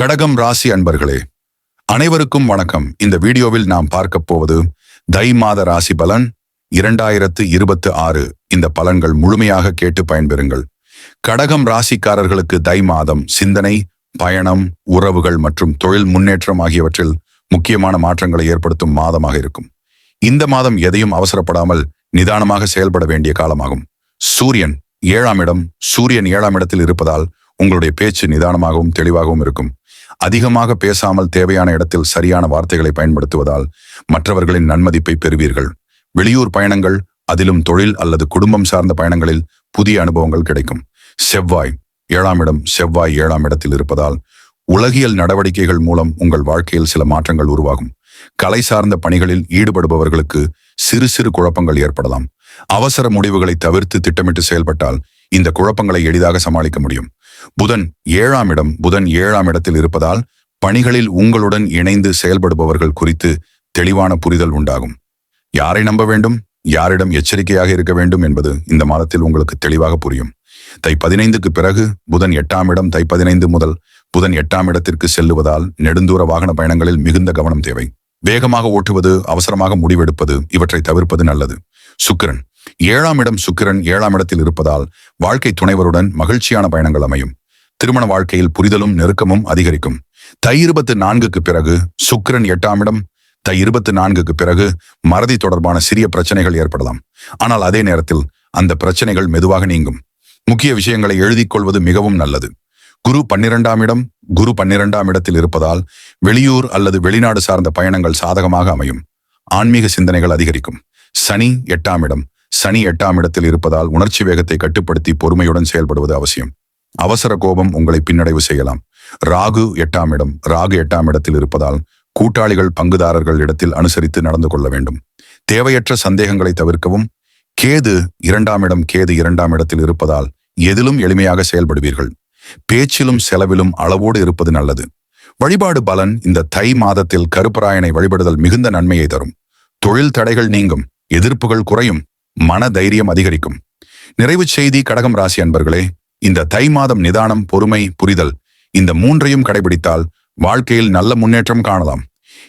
கடகம் ராசி அன்பர்களே அனைவருக்கும் வணக்கம். இந்த வீடியோவில் நாம் பார்க்கப் போவது தை மாத ராசி பலன் இரண்டாயிரத்து இருபத்து ஆறு. இந்த பலன்கள் முழுமையாக கேட்டு பயன்பெறுங்கள். கடகம் ராசிக்காரர்களுக்கு தை மாதம் சிந்தனை பயணம் உறவுகள் மற்றும் தொழில் முன்னேற்றம் ஆகியவற்றில் முக்கியமான மாற்றங்களை ஏற்படுத்தும் மாதமாக இருக்கும். இந்த மாதம் எதையும் அவசரப்படாமல் நிதானமாக செயல்பட வேண்டிய காலமாகும். சூரியன் ஏழாம் இடம். சூரியன் ஏழாம் இடத்தில் இருப்பதால் உங்களுடைய பேச்சு நிதானமாகவும் தெளிவாகவும் இருக்கும். அதிகமாக பேசாமல் தேவையான இடத்தில் சரியான வார்த்தைகளை பயன்படுத்துவதால் மற்றவர்களின் நன்மதிப்பை பெறுவீர்கள். வெளியூர் பயணங்கள் அதிலும் தொழில் அல்லது குடும்பம் சார்ந்த பயணங்களில் புதிய அனுபவங்கள் கிடைக்கும். செவ்வாய் ஏழாம் இடம் செவ்வாய் ஏழாம் இடத்தில் இருப்பதால் உலகியல் நடவடிக்கைகள் மூலம் உங்கள் வாழ்க்கையில் சில மாற்றங்கள் உருவாகும். கலை சார்ந்த பணிகளில் ஈடுபடுபவர்களுக்கு சிறு சிறு குழப்பங்கள் ஏற்படலாம். அவசர முடிவுகளை தவிர்த்து திட்டமிட்டு செயல்பட்டால் இந்த குழப்பங்களை எளிதாக சமாளிக்க முடியும். புதன் ஏழாம் இடம் புதன் ஏழாம் இடத்தில் இருப்பதால் பணிகளில் உங்களுடன் இணைந்து செயல்படுபவர்கள் குறித்து தெளிவான புரிதல் உண்டாகும். யாரை நம்ப வேண்டும்? யாரிடம் எச்சரிக்கையாக இருக்க வேண்டும் என்பது இந்த மாதத்தில் உங்களுக்கு தெளிவாக புரியும். தை பதினைந்துக்கு பிறகு புதன் எட்டாம் இடம் தை பதினைந்து முதல் புதன் எட்டாம் இடத்திற்கு செல்லுவதால் நெடுந்தூர வாகன பயணங்களில் மிகுந்த கவனம் தேவை. வேகமாக ஓட்டுவது அவசரமாக முடிவெடுப்பது இவற்றை தவிர்ப்பது நல்லது. சுக்கிரன் ஏழாம் இடம் சுக்கிரன் ஏழாம் இடத்தில் இருப்பதால் வாழ்க்கை துணைவருடன் மகிழ்ச்சியான பயணங்கள் அமையும். திருமண வாழ்க்கையில் புரிதலும் நெருக்கமும் அதிகரிக்கும். தை இருபத்து நான்குக்கு பிறகு சுக்கிரன் எட்டாம் இடம். தை இருபத்து நான்குக்கு பிறகு மறதி தொடர்பான சிறிய பிரச்சனைகள் ஏற்படலாம். ஆனால் அதே நேரத்தில் அந்த பிரச்சனைகள் மெதுவாக நீங்கும். முக்கிய விஷயங்களை எழுதிக் கொள்வது மிகவும் நல்லது. குரு பன்னிரெண்டாம் இடம். குரு பன்னிரெண்டாம் இடத்தில் இருப்பதால் வெளியூர் அல்லது வெளிநாடு சார்ந்த பயணங்கள் சாதகமாக அமையும். ஆன்மீக சிந்தனைகள் அதிகரிக்கும். சனி எட்டாம் இடம். சனி எட்டாம் இடத்தில் இருப்பதால் உணர்ச்சி வேகத்தை கட்டுப்படுத்தி பொறுமையுடன் செயல்படுவது அவசியம். அவசர கோபம் உங்களை பின்னடைவு செய்யலாம். ராகு எட்டாம் இடம். ராகு எட்டாம் இடத்தில் இருப்பதால் கூட்டாளிகள் பங்குதாரர்கள் இடத்தில் அனுசரித்து நடந்து கொள்ள வேண்டும். தேவையற்ற சந்தேகங்களை தவிர்க்கவும். கேது இரண்டாம் இடம் கேது இரண்டாம் இடத்தில் இருப்பதால் எதிலும் எளிமையாக செயல்படுவீர்கள். பேச்சிலும் செலவிலும் அளவோடு இருப்பது நல்லது. வழிபாடு பலன் இந்த தை மாதத்தில் கருப்பராயனை வழிபடுதல் மிகுந்த நன்மையை தரும். தொழில் தடைகள் நீங்கும். எதிர்ப்புகள் குறையும். மன தைரியம் அதிகரிக்கும். நிறைவு செய்தி கடகம் ராசி அன்பர்களே இந்த தை மாதம் நிதானம் பொறுமை புரிதல் இந்த மூன்றையும் கடைபிடித்தால் வாழ்க்கையில் நல்ல முன்னேற்றம் காணலாம்.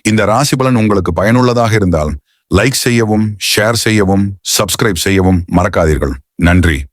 இந்த ராசி பலன் உங்களுக்கு பயனுள்ளதாக இருந்தால் லைக் செய்யவும் ஷேர் செய்யவும் சப்ஸ்கிரைப் செய்யவும் மறக்காதீர்கள். நன்றி.